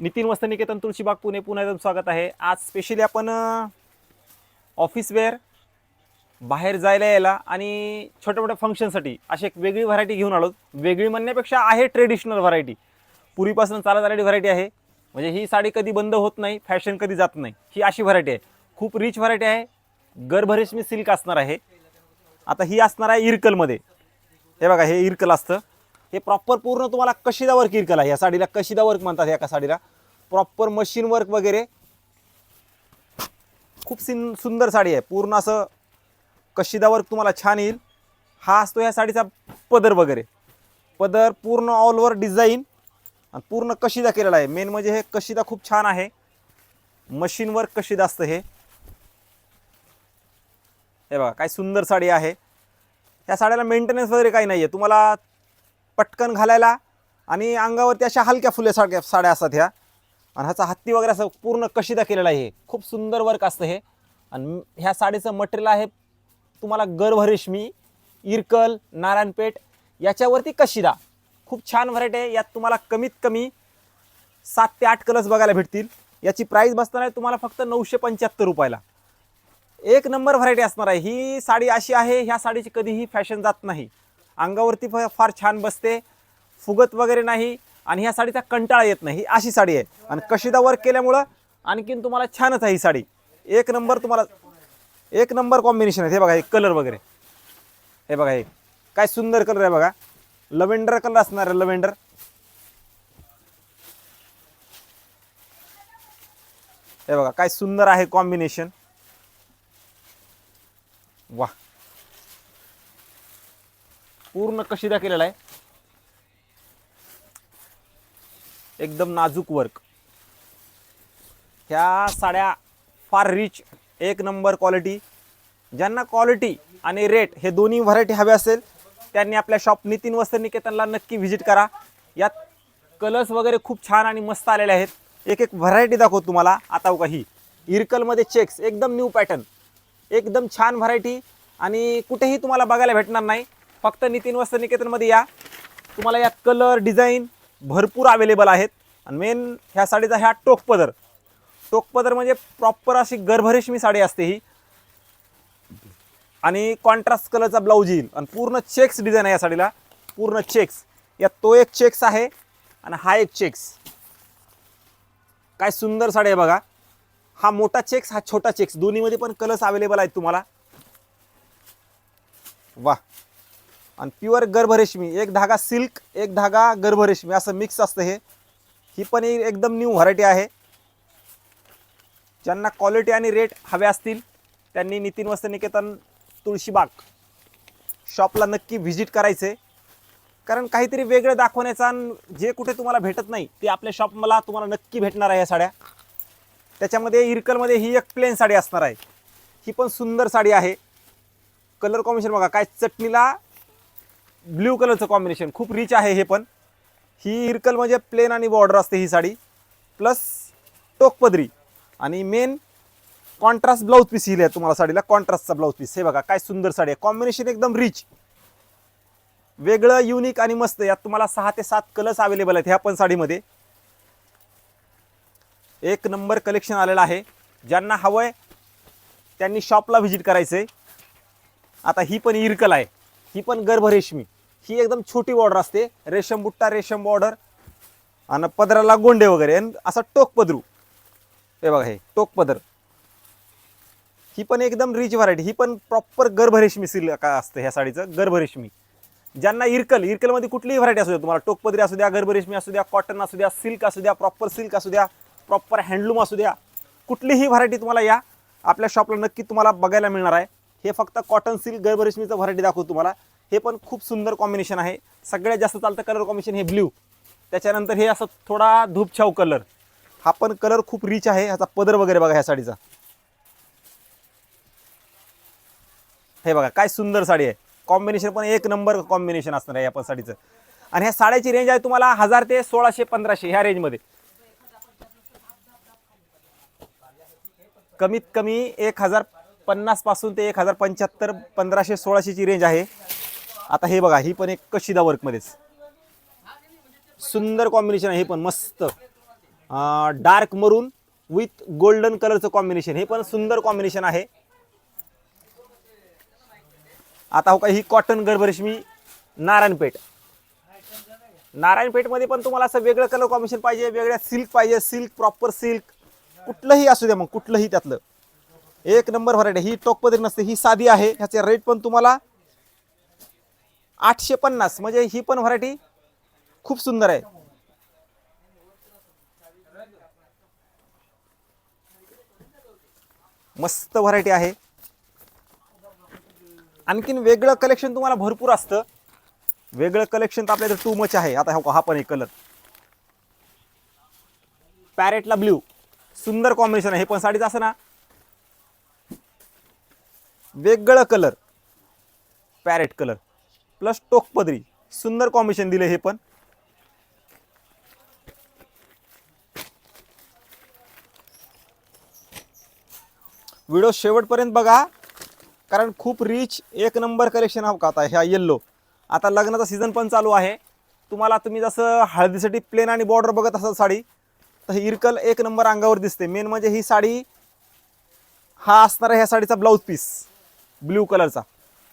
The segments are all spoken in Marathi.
नितीन वस्तनिकेतन तुळशीबाग पुणे पुन्हा एकदम स्वागत आहे. आज स्पेशली आपण ऑफिस वेअर बाहेर जायला यायला आणि छोट्या मोठ्या फंक्शनसाठी अशी एक वेगळी व्हरायटी घेऊन आलो. वेगळी म्हणण्यापेक्षा आहे ट्रेडिशनल व्हरायटी पूर्वीपासून चालत आलेली व्हरायटी आहे. म्हणजे ही साडी कधी बंद होत नाही फॅशन कधी जात नाही. ही अशी व्हरायटी आहे. खूप रिच व्हरायटी आहे. गर्भरेशमी सिल्क असणार आहे. आता ही असणार आहे इरकलमध्ये हे बघा हे इरकल असतं. हे प्रॉपर पूर्ण तुम्हाला कशिदा वर्क येईल कला? या साडीला कशिदा वर्क म्हणतात एका साडीला? प्रॉपर मशीन वर्क वगैरे. खूप सिन सुंदर साडी आहे. पूर्ण असं कशिदा वर्क तुम्हाला छान येईल. हा असतो ह्या साडीचा पदर वगैरे. पदर पूर्ण ऑल ओव्हर डिझाईन आणि पूर्ण कशीदा केलेला आहे. मेन म्हणजे हे कशिदा खूप छान आहे. मशीन वर्क कशीदा असतं हे. हे बघा काय सुंदर साडी आहे. ह्या साड्याला मेंटेनन्स वगैरे काही नाही आहे तुम्हाला पटकन घालायला आणि अंगावरती अशा हलक्या फुल्यासारख्या साड्या असतात ह्या. आणि ह्याचा हत्ती वगैरे असं पूर्ण कशिदा केलेला आहे हे. खूप सुंदर वर्क असतं हे. आणि ह्या साडीचं मटेरियल आहे तुम्हाला गर्भरेशमी इरकल नारायणपेठ याच्यावरती कशिदा. खूप छान व्हरायटी आहे. यात तुम्हाला कमीत कमी सात ते आठ कलर्स बघायला भेटतील. याची प्राईस बसणार आहे तुम्हाला फक्त नऊशे पंच्याहत्तर रुपयाला. एक नंबर व्हरायटी असणार आहे. ही साडी अशी आहे ह्या साडीची कधीही फॅशन जात नाही. अंगावरती फ- फार छान बसते फुगत वगैरे नाही आणि ह्या साडीचा कंटाळा येत नाही. ही अशी साडी आहे. आणि कशीदा वर्क केल्यामुळं आणखीन तुम्हाला छानच आहे ही साडी. एक नंबर तुम्हाला एक नंबर कॉम्बिनेशन आहे हे बघा हे कलर वगैरे. हे बघा हे. काय सुंदर कलर आहे बघा. लव्हेंडर कलर असणार आहे लव्हेंडर हे बघा काय सुंदर आहे कॉम्बिनेशन वा पूर्ण कशिदा केलेला आहे. एकदम नाजूक वर्क ह्या साड्या फार रिच एक नंबर क्वालिटी ज्यांना क्वालिटी आणि रेट हे दोन्ही व्हरायटी हवे असेल त्यांनी आपल्या शॉप नितीन वस्त्र निकेतनला नक्की व्हिजिट करा. यात कलर्स वगैरे खूप छान आणि मस्त आलेले आहेत. एक एक व्हरायटी दाखवतो तुम्हाला. आता हो का ही. इरकलमध्ये चेक्स एकदम न्यू पॅटर्न एकदम छान व्हरायटी आणि कुठेही तुम्हाला बघायला भेटणार नाही. फक्त नितीन वस्त्र निकेतनमध्ये या. तुम्हाला यात कलर डिझाईन भरपूर अवेलेबल आहेत. आणि मेन ह्या साडीचा ह्या टोक पदर. टोक पदर म्हणजे प्रॉपर अशी गर्भरेशमी साडी असते ही. आणि कॉन्ट्रास्ट कलरचा ब्लाऊज येईल. आणि पूर्ण चेक्स डिझाईन आहे या साडीला. पूर्ण चेक्स या तो एक चेक्स आहे आणि हा एक चेक्स काय सुंदर साडी आहे बघा. हा मोठा चेक्स हा छोटा चेक्स दोन्हीमध्ये पण कलर्स अवेलेबल आहेत तुम्हाला. वा आणि प्युअर गर्भरेशमी एक धागा सिल्क एक धागा गर्भरेशमी असं मिक्स असतं हे. ही पण एक- एकदम न्यू व्हरायटी आहे. ज्यांना क्वालिटी आणि रेट हवे असतील त्यांनी नितीन वस्त्र निकेतन तुळशीबाग शॉपला नक्की व्हिजिट करायचे. कारण काहीतरी वेगळं दाखवण्याचा आणि जे कुठे तुम्हाला भेटत नाही ते आपल्या शॉप मला तुम्हाला नक्की भेटणार आहे या साड्या. त्याच्यामध्ये इरकलमध्ये ही एक प्लेन साडी असणार आहे. ही पण सुंदर साडी आहे. कलर कॉम्बिनेशन बघा काय चटणीला ब्ल्यू कलरचं कॉम्बिनेशन खूप रिच आहे हे पण. ही इरकल म्हणजे प्लेन आणि बॉर्डर असते ही साडी. प्लस टोकपदरी. आणि मेन कॉन्ट्रास्ट ब्लाऊज पीस ही आहे तुम्हाला साडीला कॉन्ट्रास्टचा ब्लाऊज पीस हे बघा काय सुंदर साडी आहे. कॉम्बिनेशन एकदम रिच वेगळं युनिक आणि मस्त. यात तुम्हाला सहा ते सात कलर्स अवेलेबल आहेत ह्या पण साडीमध्ये. एक नंबर कलेक्शन आलेलं आहे. ज्यांना हवंय त्यांनी शॉपला व्हिजिट करायचं आहे आता ही पण इरकल आहे. ही पण गर्भरेशमी ही एकदम छोटी बॉर्डर असते. रेशम बुट्टा रेशम बॉर्डर आणि पदराला गोंडे वगैरे. आणि असा टोक पदरू. हे बघा हे टोक पदर. ही पण एकदम रिच व्हरायटी ही पण प्रॉपर गर्भरेशमी सिल का असतं ह्या साडीचं गर्भरेशमी ज्यांना इरकल इरकलमध्ये कुठलीही व्हरायटी असू द्या तुम्हाला टोकपदरी असू द्या गर्भरेशमी असू द्या कॉटन असू द्या सिल्क असू द्या प्रॉपर सिल्क असू द्या प्रॉपर हँडलूम असू द्या कुठलीही व्हरायटी तुम्हाला या आपल्या शॉपला नक्की तुम्हाला बघायला मिळणार आहे. हे फक्त कॉटन सिल्क गर्भरेशमीचं व्हरायटी दाखवतो तुम्हाला. हे पण खूप सुंदर कॉम्बिनेशन आहे. सगळ्यात जास्त चालतं कलर कॉम्बिनेशन हे ब्ल्यू त्याच्यानंतर हे असं थोडा धूपछाव कलर हा पण कलर खूप रिच आहे. ह्याचा पदर वगैरे बघा ह्या साडीचा. हे बघा काय सुंदर साडी आहे. कॉम्बिनेशन पण एक नंबर कॉम्बिनेशन असणार आहे या पण साडीचं. आणि ह्या साड्याची रेंज आहे तुम्हाला हजार ते सोळाशे पंधराशे ह्या रेंजमध्ये कमीत कमी एक हजार पन्नासपासून ते एक हजार पंच्याहत्तर पंधराशे सोळाशेची रेंज आहे. आता हे बघा ही पण एक कशीदा वर्कमध्येच सुंदर कॉम्बिनेशन आहे हे पण मस्त. डार्क मरून विथ गोल्डन कलरचं कॉम्बिनेशन हे पण सुंदर कॉम्बिनेशन आहे. आता हो का ही कॉटन गर्भरश्मी नारायणपेठ. नारायणपेठमध्ये पण तुम्हाला असं वेगळं कलर कॉम्बिनेशन पाहिजे वेगळ्या सिल्क पाहिजे सिल्क प्रॉपर सिल्क कुठलंही असू द्या मग कुठलंही त्यातलं. एक नंबर व्हरायटी ही टोकपदरी नसते ही साधी आहे ह्याचे रेट पण तुम्हाला आठशे पन्नास म्हणजे ही पण व्हरायटी खूप सुंदर आहे. मस्त व्हरायटी आहे. आणखीन वेगळं कलेक्शन तुम्हाला भरपूर असतं. वेगळं कलेक्शन तर आपल्याकडे टू मच आहे. आता हा हा पण एक कलर पॅरेटला ब्ल्यू सुंदर कॉम्बिनेशन आहे. हे पण साडीचं असं ना. वेगळं कलर पॅरेट कलर प्लस टोकपदरी सुंदर कॉम्बिनेशन दिले हे पण. व्हिडिओ शेवटपर्यंत बघा. कारण खूप रिच एक नंबर कलेक्शन हा का आता ह्या येल्लो आता लग्नाचा सीझन पण चालू आहे. तुम्हाला तुम्ही जसं हळदीसाठी प्लेन आणि बॉर्डर बघत असाल साडी तर ही इरकल एक नंबर अंगावर दिसते. मेन म्हणजे ही साडी हा असणारा ह्या साडीचा ब्लाऊज पीस ब्ल्यू कलरचा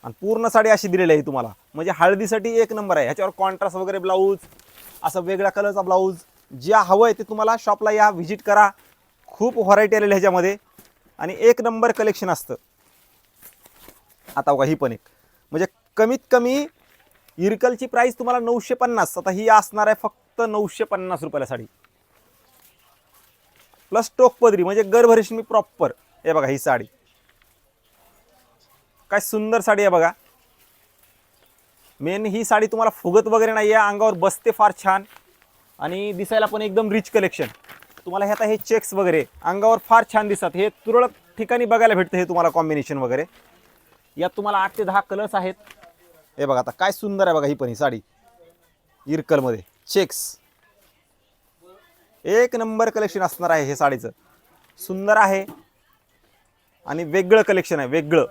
आणि पूर्ण साडी अशी दिलेली आहे तुम्हाला. म्हणजे हळदीसाठी एक नंबर आहे. ह्याच्यावर कॉन्ट्रास्ट वगैरे ब्लाऊज असं वेगळ्या कलरचा ब्लाऊज जे हवं आहे ते तुम्हाला शॉपला या व्हिजिट करा. खूप व्हरायटी आलेली आहे ह्याच्यामध्ये. आणि एक नंबर कलेक्शन असतं. आता बघा ही पण एक. म्हणजे कमीत कमी इरकलची प्राईस तुम्हाला नऊशे पन्नास. आता ही असणार आहे फक्त नऊशे पन्नास रुपयाला साडी. प्लस टोक पदरी म्हणजे गरभरेशमी प्रॉपर हे बघा ही साडी. काय सुंदर साडी आहे बघा. मेन ही साडी तुम्हाला फुगत वगैरे नाही आहे अंगावर बसते फार छान. आणि दिसायला पण एकदम रिच कलेक्शन तुम्हाला हे आता हे चेक्स वगैरे अंगावर फार छान दिसतात. हे तुरळक ठिकाणी बघायला भेटतं हे तुम्हाला कॉम्बिनेशन वगैरे. यात तुम्हाला आठ ते दहा कलर्स आहेत. हे बघा आता काय सुंदर आहे बघा ही पण ही साडी. इरकलमध्ये चेक्स एक नंबर कलेक्शन असणार आहे हे साडीचं. सुंदर आहे. आणि वेगळं कलेक्शन आहे वेगळं.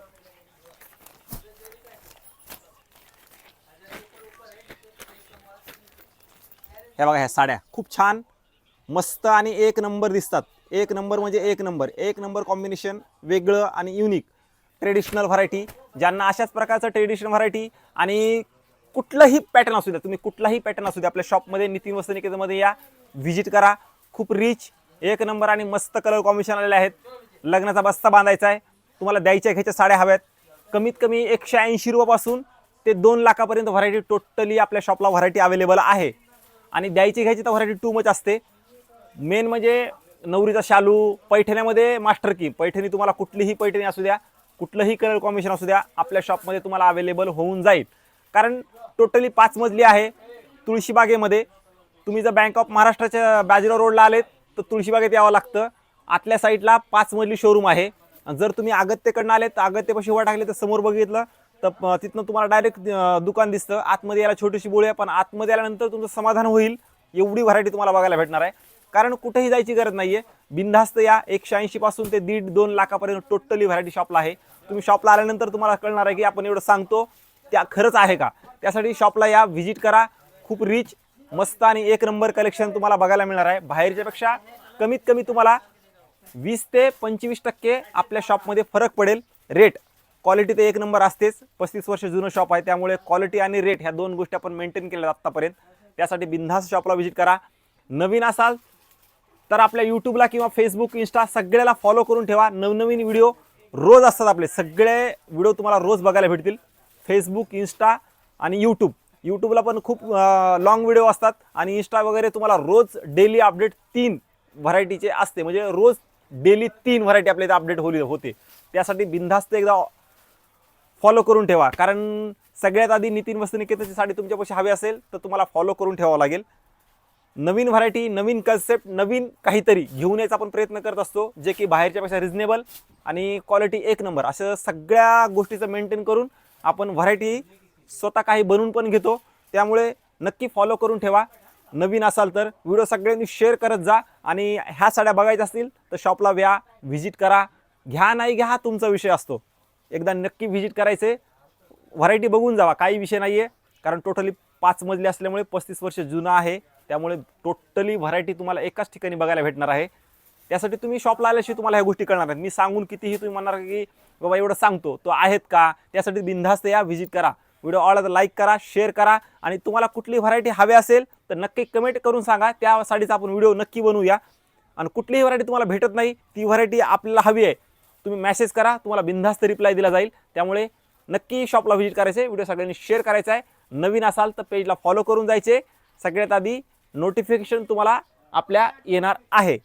हे बघा ह्या साड्या खूप छान मस्त आणि एक नंबर दिसतात. एक नंबर म्हणजे एक नंबर. एक नंबर कॉम्बिनेशन वेगळं आणि युनिक ट्रेडिशनल व्हरायटी ज्यांना अशाच प्रकारचं ट्रेडिशनल व्हरायटी आणि कुठलंही पॅटर्न असू द्या तुम्ही कुठलाही पॅटर्न असू द्या आपल्या शॉपमध्ये नितीन वस्तनिकेतमध्ये या व्हिजिट करा. खूप रिच एक नंबर आणि मस्त कलर कॉम्बिनेशन आलेले आहेत. लग्नाचा बस्ता बांधायचा आहे. तुम्हाला द्यायच्या घ्यायच्या साड्या हव्यात. कमीत कमी एकशे ऐंशी रुपयापासून ते दोन लाखापर्यंत व्हरायटी टोटली आपल्या शॉपला व्हरायटी अवेलेबल आहे. आणि द्यायची घ्यायची तर व्हरायटी टू मच असते. मेन म्हणजे नवरीचा शालू पैठण्यामध्ये मास्टर की. पैठणी तुम्हाला कुठलीही पैठणी असू द्या कुठलंही कलर कॉम्बिनेशन असू द्या आपल्या शॉपमध्ये तुम्हाला अवेलेबल होऊन जाईल. कारण टोटली पाच मजली आहे तुळशीबागेमध्ये तुम्ही जर बँक ऑफ महाराष्ट्राच्या बाजीराव रोडला आलेत तर तुळशीबागेत यावं लागतं. आतल्या साईडला पाच मजली शोरूम आहे. जर तुम्ही अगत्यकडनं आले तर अगत्यपाशी उभा टाकले तर समोर बघितलं तर तिथनं तुम्हाला डायरेक्ट दुकान दिसतं. आतमध्ये यायला छोटीशी बोळी आहे पण आतमध्ये आल्यानंतर तुमचं समाधान होईल. एवढी व्हरायटी तुम्हाला बघायला भेटणार आहे. कारण कुठेही जायची गरज नाही आहे बिनधास्त या एकशे ऐंशी पासून ते दीड दोन लाखापर्यंत टोटली व्हरायटी शॉपला आहे. तुम्ही शॉपला आल्यानंतर तुम्हाला कळणार आहे की आपण एवढं सांगतो. त्या खरंच आहे का? त्यासाठी शॉपला या व्हिजिट करा. खूप रिच मस्त आणि एक नंबर कलेक्शन तुम्हाला बघायला मिळणार आहे. बाहेरच्यापेक्षा कमीत कमी तुम्हाला वीस ते पंचवीस टक्के आपल्या शॉपमध्ये फरक पडेल. रेट क्वालिटी तर एक नंबर असतेच. पस्तीस वर्ष जुनं शॉप आहे. त्यामुळे क्वालिटी आणि रेट ह्या दोन गोष्टी आपण मेंटेन केल्या आत्तापर्यंत. त्यासाठी बिनधास्त शॉपला व्हिजिट करा. नवीन असाल तर आपल्या यूट्यूबला किंवा फेसबुक इन्स्टा सगळ्याला फॉलो करून ठेवा. नवनवीन व्हिडिओ रोज असतात आपले. सगळे व्हिडिओ तुम्हाला रोज बघायला भेटतील. फेसबुक इन्स्टा आणि यूट्यूब यूट्यूबला पण खूप लॉंग व्हिडिओ असतात. आणि इन्स्टा वगैरे तुम्हाला रोज डेली अपडेट तीन व्हरायटीचे असते. म्हणजे रोज डेली तीन व्हरायटी आपल्या इथे अपडेट होली होते. त्यासाठी बिनधास्त एकदा फॉलो करून ठेवा. कारण सगळ्यात आधी नितीन वस्तुनिकेतनची साडी तुमच्यापाशी हवी असेल तर तुम्हाला फॉलो करून ठेवावं लागेल. नवीन व्हरायटी नवीन कन्सेप्ट नवीन काहीतरी घेऊन यायचा आपण प्रयत्न करत असतो जे की बाहेरच्यापेक्षा रिजनेबल आणि क्वालिटी एक नंबर असं सगळ्या गोष्टीचं मेंटेन करून आपण व्हरायटी स्वतः काही बनवून पण घेतो. त्यामुळे नक्की फॉलो करून ठेवा. नवीन असाल तर व्हिडिओ सगळ्यांनी शेअर करत जा आणि ह्या साड्या बघायच्या असतील तर शॉपला व्या व्हिजिट करा. घ्या नाही घ्या हा तुमचा विषय असतो. एकदा नक्की व्हिजिट करायचे. व्हरायटी बघून जावा काही विषय नाही आहे कारण टोटली पाच मजली असल्यामुळे पस्तीस वर्ष जुनं आहे. त्यामुळे टोटली व्हरायटी तुम्हाला एकाच ठिकाणी बघायला भेटणार आहे. त्यासाठी तुम्ही शॉपला आल्याशिवाय तुम्हाला ह्या गोष्टी कळणार आहेत मी सांगून कितीही तुम्ही म्हणणार की बाबा एवढं सांगतो तो आहेत का? त्यासाठी बिनधास्त या व्हिजिट करा. व्हिडिओ आवडला तर लाईक करा शेअर करा. आणि तुम्हाला कुठली व्हरायटी हवी असेल तर नक्की कमेंट करून सांगा. त्या साडीचा आपण व्हिडिओ नक्की बनवूया. आणि कुठलीही व्हरायटी तुम्हाला भेटत नाही ती व्हरायटी आपल्याला हवी आहे. तुम्ही मॅसेज करा तुम्हाला बिनधास्त रिप्लाय दिला जाईल. त्यामुळे नक्की शॉपला व्हिजिट करायचे व्हिडिओ सगळ्यांनी शेअर करायचा आहे. नवीन असाल तर पेजला फॉलो करून जायचे. सगळ्यात आधी नोटिफिकेशन तुम्हाला आपल्या येणार आहे.